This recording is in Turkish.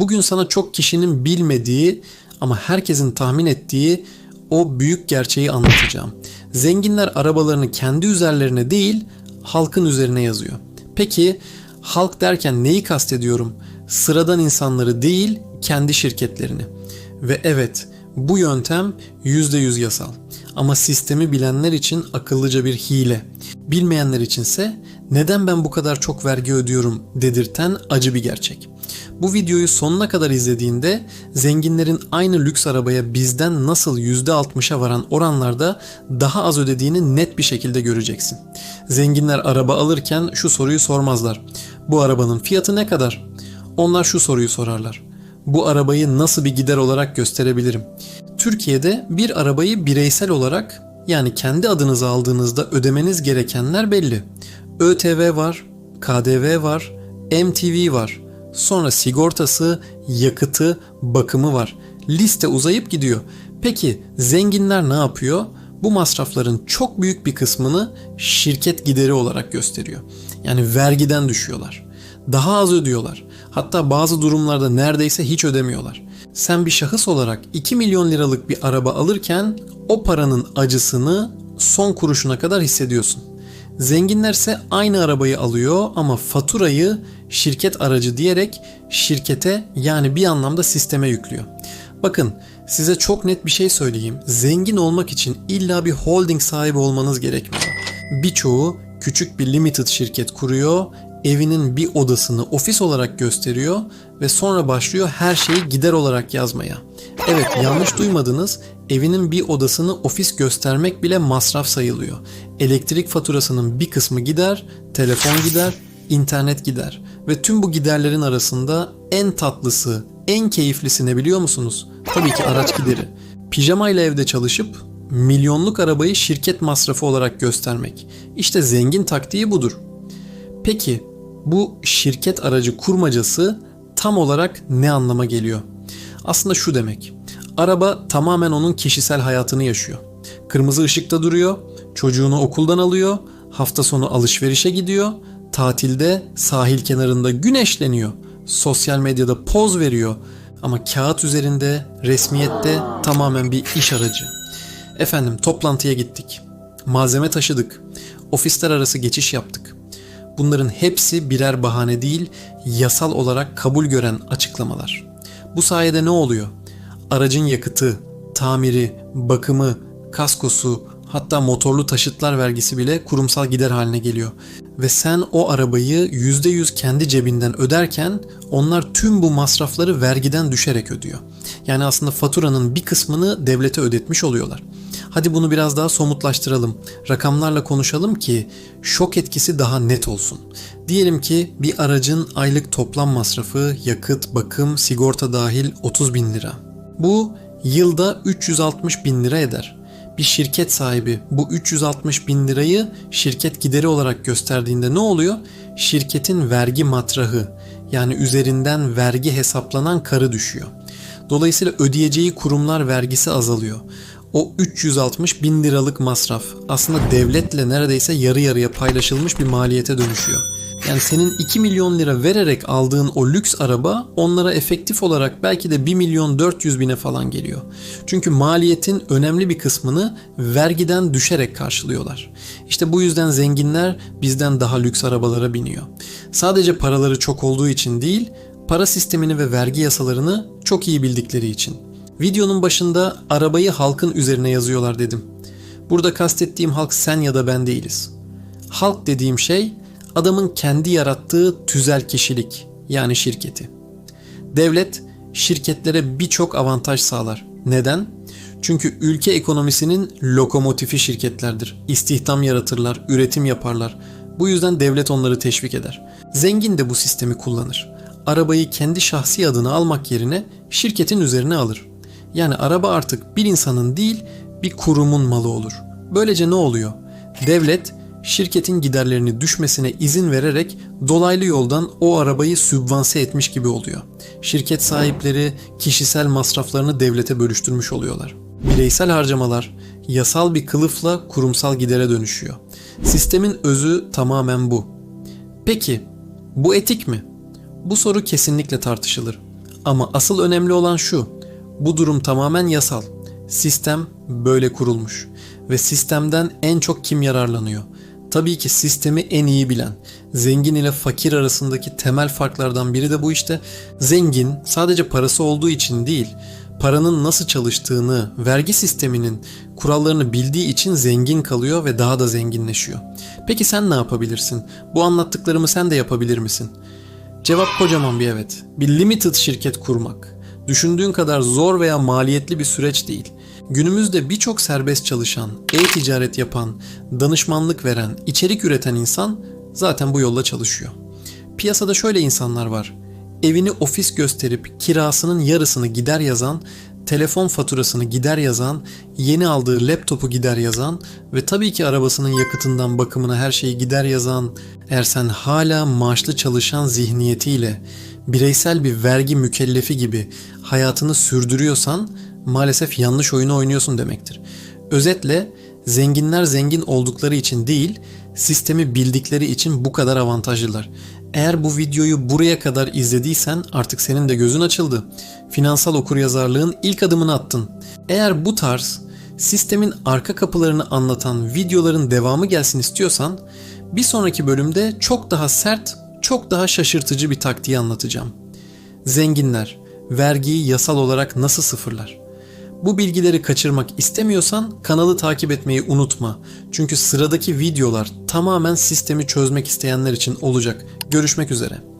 Bugün sana çok kişinin bilmediği ama herkesin tahmin ettiği o büyük gerçeği anlatacağım. Zenginler arabalarını kendi üzerlerine değil, halkın üzerine yazıyor. Peki halk derken neyi kastediyorum? Sıradan insanları değil, kendi şirketlerini. Ve evet, bu yöntem %100 yasal. Ama sistemi bilenler için akıllıca bir hile. Bilmeyenler içinse neden ben bu kadar çok vergi ödüyorum dedirten acı bir gerçek. Bu videoyu sonuna kadar izlediğinde zenginlerin aynı lüks arabaya bizden nasıl %60'a varan oranlarda daha az ödediğini net bir şekilde göreceksin. Zenginler araba alırken şu soruyu sormazlar. Bu arabanın fiyatı ne kadar? Onlar şu soruyu sorarlar. Bu arabayı nasıl bir gider olarak gösterebilirim? Türkiye'de bir arabayı bireysel olarak yani kendi adınıza aldığınızda ödemeniz gerekenler belli. ÖTV var, KDV var, MTV var. Sonra sigortası, yakıtı, bakımı var. Liste uzayıp gidiyor. Peki zenginler ne yapıyor? Bu masrafların çok büyük bir kısmını şirket gideri olarak gösteriyor. Yani vergiden düşüyorlar. Daha az ödüyorlar. Hatta bazı durumlarda neredeyse hiç ödemiyorlar. Sen bir şahıs olarak 2 milyon liralık bir araba alırken o paranın acısını son kuruşuna kadar hissediyorsun. Zenginlerse aynı arabayı alıyor ama faturayı şirket aracı diyerek şirkete yani bir anlamda sisteme yüklüyor. Bakın size çok net bir şey söyleyeyim. Zengin olmak için illa bir holding sahibi olmanız gerekmiyor. Birçoğu küçük bir limited şirket kuruyor, evinin bir odasını ofis olarak gösteriyor ve sonra başlıyor her şeyi gider olarak yazmaya. Evet yanlış duymadınız. Evinin bir odasını ofis göstermek bile masraf sayılıyor. Elektrik faturasının bir kısmı gider, telefon gider, internet gider. Ve tüm bu giderlerin arasında en tatlısı, en keyiflisi ne biliyor musunuz? Tabii ki araç gideri. Pijamayla evde çalışıp milyonluk arabayı şirket masrafı olarak göstermek. İşte zengin taktiği budur. Peki bu şirket aracı kurmacası tam olarak ne anlama geliyor? Aslında şu demek. Araba tamamen onun kişisel hayatını yaşıyor. Kırmızı ışıkta duruyor, çocuğunu okuldan alıyor, hafta sonu alışverişe gidiyor, tatilde sahil kenarında güneşleniyor, sosyal medyada poz veriyor ama kağıt üzerinde, resmiyette tamamen bir iş aracı. Efendim toplantıya gittik. Malzeme taşıdık. Ofisler arası geçiş yaptık. Bunların hepsi birer bahane değil, yasal olarak kabul gören açıklamalar. Bu sayede ne oluyor? Aracın yakıtı, tamiri, bakımı, kaskosu, hatta motorlu taşıtlar vergisi bile kurumsal gider haline geliyor. Ve sen o arabayı %100 kendi cebinden öderken onlar tüm bu masrafları vergiden düşerek ödüyor. Yani aslında faturanın bir kısmını devlete ödetmiş oluyorlar. Hadi bunu biraz daha somutlaştıralım. Rakamlarla konuşalım ki şok etkisi daha net olsun. Diyelim ki bir aracın aylık toplam masrafı yakıt, bakım, sigorta dahil 30 bin lira. Bu yılda 360 bin lira eder. Bir şirket sahibi bu 360 bin lirayı şirket gideri olarak gösterdiğinde ne oluyor? Şirketin vergi matrahı yani üzerinden vergi hesaplanan karı düşüyor. Dolayısıyla ödeyeceği kurumlar vergisi azalıyor o 360 bin liralık masraf aslında devletle neredeyse yarı yarıya paylaşılmış bir maliyete dönüşüyor. Yani senin 2 milyon lira vererek aldığın o lüks araba onlara efektif olarak belki de 1 milyon 400 bine falan geliyor. Çünkü maliyetin önemli bir kısmını vergiden düşerek karşılıyorlar. İşte bu yüzden zenginler bizden daha lüks arabalara biniyor. Sadece paraları çok olduğu için değil, para sistemini ve vergi yasalarını çok iyi bildikleri için. Videonun başında arabayı halkın üzerine yazıyorlar dedim. Burada kastettiğim halk sen ya da ben değiliz. Halk dediğim şey adamın kendi yarattığı tüzel kişilik yani şirketi. Devlet şirketlere birçok avantaj sağlar. Neden? Çünkü ülke ekonomisinin lokomotifi şirketlerdir. İstihdam yaratırlar, üretim yaparlar. Bu yüzden devlet onları teşvik eder. Zengin de bu sistemi kullanır. Arabayı kendi şahsi adına almak yerine şirketin üzerine alır. Yani araba artık bir insanın değil bir kurumun malı olur. Böylece ne oluyor? Devlet şirketin giderlerini düşmesine izin vererek dolaylı yoldan o arabayı sübvanse etmiş gibi oluyor. Şirket sahipleri kişisel masraflarını devlete bölüştürmüş oluyorlar. Bireysel harcamalar yasal bir kılıfla kurumsal gidere dönüşüyor. Sistemin özü tamamen bu. Peki bu etik mi? Bu soru kesinlikle tartışılır. Ama asıl önemli olan şu. Bu durum tamamen yasal. Sistem böyle kurulmuş ve sistemden en çok kim yararlanıyor? Tabii ki sistemi en iyi bilen. Zengin ile fakir arasındaki temel farklardan biri de bu işte. Zengin sadece parası olduğu için değil, paranın nasıl çalıştığını, vergi sisteminin kurallarını bildiği için zengin kalıyor ve daha da zenginleşiyor. Peki sen ne yapabilirsin? Bu anlattıklarımı sen de yapabilir misin? Cevap kocaman bir evet. Bir limited şirket kurmak. Düşündüğün kadar zor veya maliyetli bir süreç değil. Günümüzde birçok serbest çalışan, e-ticaret yapan, danışmanlık veren, içerik üreten insan zaten bu yolla çalışıyor. Piyasada şöyle insanlar var. Evini ofis gösterip kirasının yarısını gider yazan, telefon faturasını gider yazan, yeni aldığı laptopu gider yazan ve tabii ki arabasının yakıtından bakımına her şeyi gider yazan, eğer sen hala maaşlı çalışan zihniyetiyle bireysel bir vergi mükellefi gibi hayatını sürdürüyorsan maalesef yanlış oyunu oynuyorsun demektir. Özetle zenginler zengin oldukları için değil, sistemi bildikleri için bu kadar avantajlılar. Eğer bu videoyu buraya kadar izlediysen artık senin de gözün açıldı. Finansal okuryazarlığın ilk adımını attın. Eğer bu tarz sistemin arka kapılarını anlatan videoların devamı gelsin istiyorsan bir sonraki bölümde çok daha sert, çok daha şaşırtıcı bir taktiği anlatacağım. Zenginler vergiyi yasal olarak nasıl sıfırlar? Bu bilgileri kaçırmak istemiyorsan kanalı takip etmeyi unutma. Çünkü sıradaki videolar tamamen sistemi çözmek isteyenler için olacak. Görüşmek üzere.